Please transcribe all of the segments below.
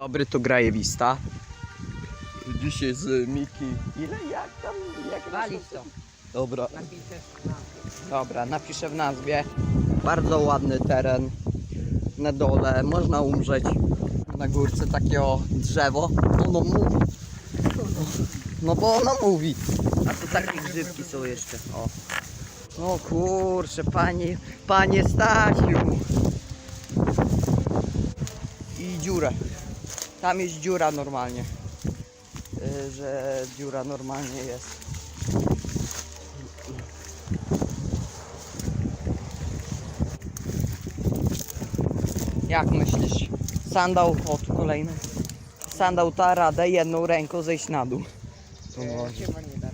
Dobry, to Grajewista. Dzisiaj z Miki. Ile? Jak tam? Jak Walić to. Dobra, dobra, napiszę w nazwie. Bardzo ładny teren. Na dole można umrzeć. Na górce takie o drzewo. Ono mówi. No bo ono mówi. A tu takie grzybki są jeszcze. O. No kurczę, panie, panie Stasiu. I dziurę. Tam jest dziura normalnie. Y, Że dziura normalnie jest. Jak myślisz? Sandał, o tu kolejny. Sandał ta radę jedną ręką zejść na dół. Może. Chyba nie da.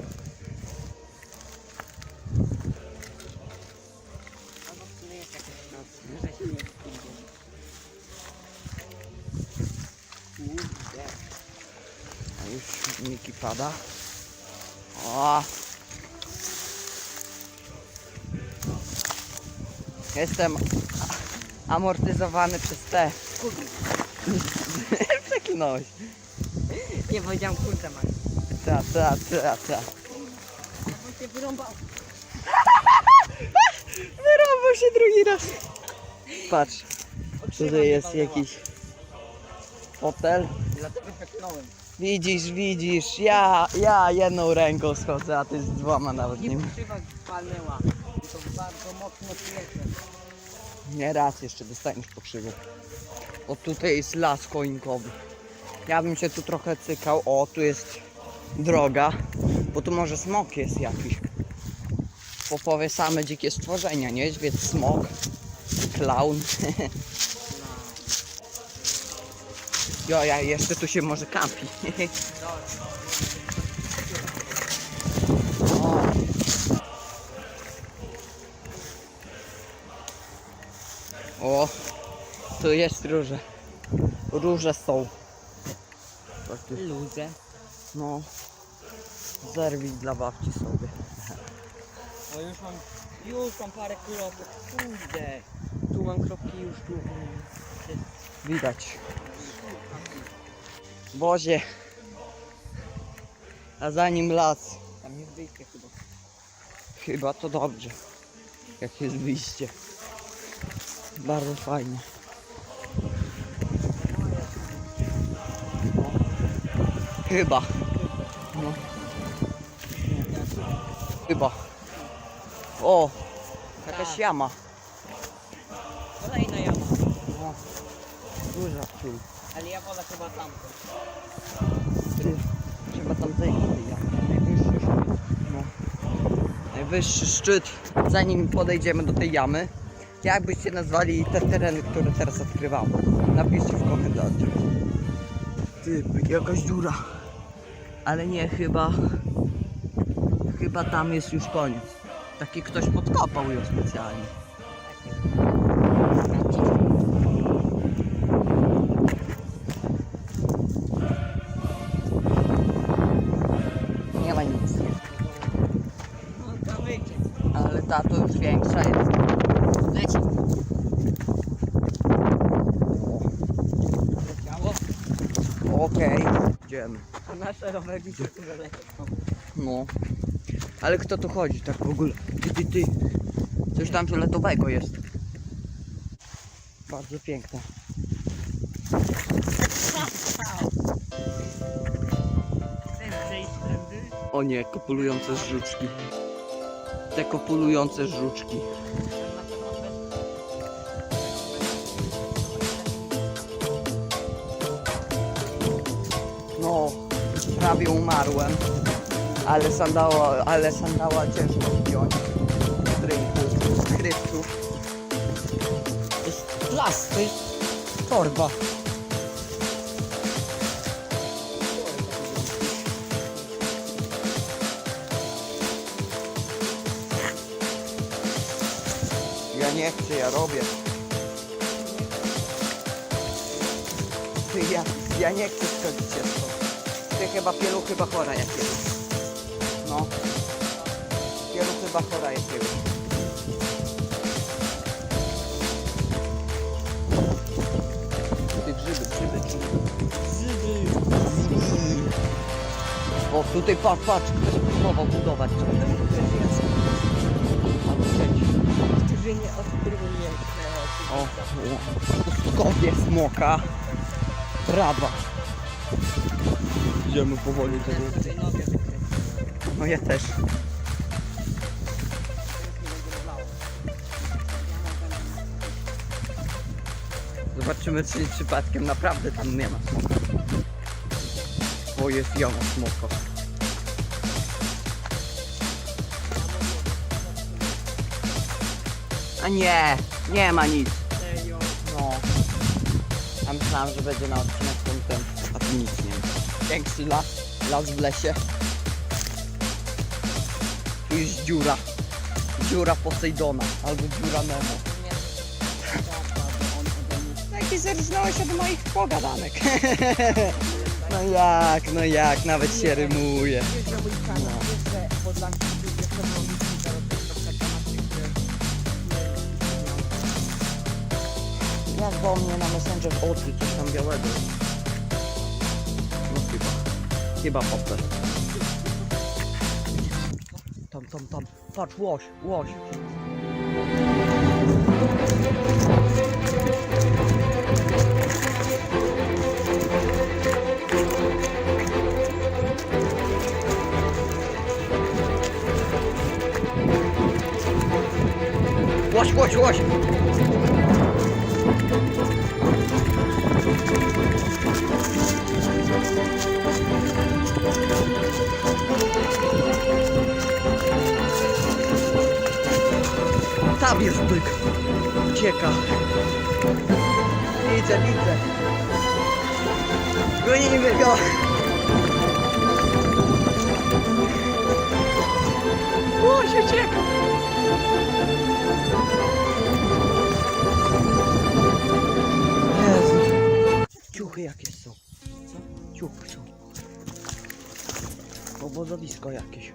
Albo w sumie jest jakaś noc, że się nie wstydzę. Kurde. A już Miki pada. O! Jestem amortyzowany przez te. Przekinąłeś. Nie powiedziałem kurczę masz. Ta, ta, ta, ta. Się wyrąbał. Wyrąbał się drugi raz. Patrz, tutaj jest jakiś hotel. Dlatego. Widzisz, widzisz, ja, ja jedną ręką schodzę, a ty z dwoma nawet nie palnęła. I to bardzo mocno. Nie raz jeszcze dostaniesz po krzywu. O tutaj jest las choinkowy. Ja bym się tu trochę cykał. O, tu jest droga, bo tu może smok jest jakiś. Popowie same dzikie stworzenia, niedźwiedź, smok, klaun. Jo, ja jeszcze tu się może kampi. O. Tu jest róże. Róże są. Luzę. No, zerwij dla babci sobie. O już mam, już mam parę kropek. Kurde. Tu mam kropki już tu. Widać. Bozie. A za nim las. Tam jest wyjście chyba. Chyba to dobrze. Jak jest wyjście. Bardzo fajnie. Chyba. No. Chyba. O! Jakaś jama. Kolejna jama. No. Duża tu. Ale ja wolę chyba tamtą. Ty, Trzeba tam zejść do tej jamy. Najwyższy szczyt. No. Najwyższy szczyt. Zanim podejdziemy do tej jamy, jak byście nazwali te tereny, które teraz odkrywamy? Napiszcie w komentarzu. Ty, jakaś dziura. Ale nie, chyba... Chyba tam jest już koniec. Taki ktoś podkopał ją specjalnie. Nie ma nic. No. Ale ta to już większa jest. Leci. Okej, idziemy. A nasze rowery się tu lecą. No. Ale kto tu chodzi tak w ogóle? Ty, ty, ty. Coś tam fioletowego jest. Bardzo piękne. O nie, kopulujące żuczki. Te kopulujące żuczki. Prawie umarłem. Ale sandała, ale sandała ciężko wziąć z rynku, z to jest torba. Ja nie chcę, ja robię. Ja, ja nie chcę schodzić jeszcze. Ty chyba pieluchy chyba chora jak jest. No. bachora jakiegoś. Ty grzyby, grzyby, grzyby. O, tutaj patrz, patrz, ktoś próbował budować. To też jest. A tu siedzi. Stworzenie odkrywanie. O, o, pustkowie smoka. Brawa. Idziemy powoli do góry. No ja też. Zobaczymy, czy przypadkiem naprawdę tam nie ma smoka. O, jest jamo smoko. A nie, nie ma nic. No. Ja myślałem, że będzie na odcinek ten, ten, a tu nic Większy las, las w lesie. Tu jest dziura. Dziura Posejdona, albo dziura Nemo. Jaki zerżnąłeś od moich pogadanek. No jak, no jak, nawet się rymuje. Jak bo mnie na Messenger odkrył coś tam białego. Chyba. Popę. Tam, tam, tam. Patrz, łoś, łoś. Łoś, łoś, łoś! Tam jest byk. Ucieka. Widzę, widzę. Gonimy go. Łoś ucieka. Jezu. Ciuchy jakie są. Ciuchy są. Obozowisko jakieś.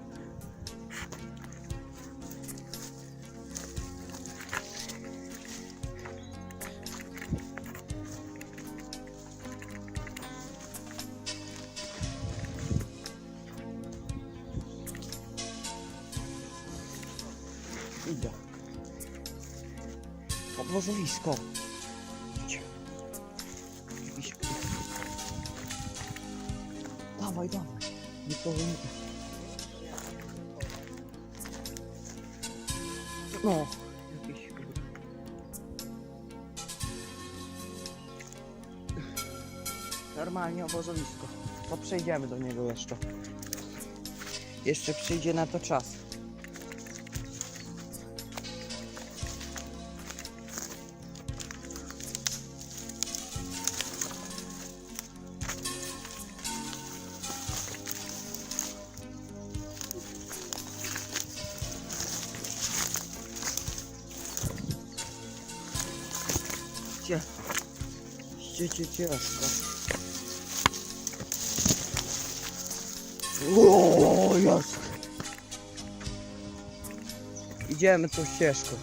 Idę. Obozowisko. Dawaj, dawaj. Nie No. Kurde. Normalnie obozowisko. To przejdziemy do niego jeszcze. Jeszcze przyjdzie na to czas. Cie. Cie, cie, ciężko. O, jest. Idziemy tą ścieżką.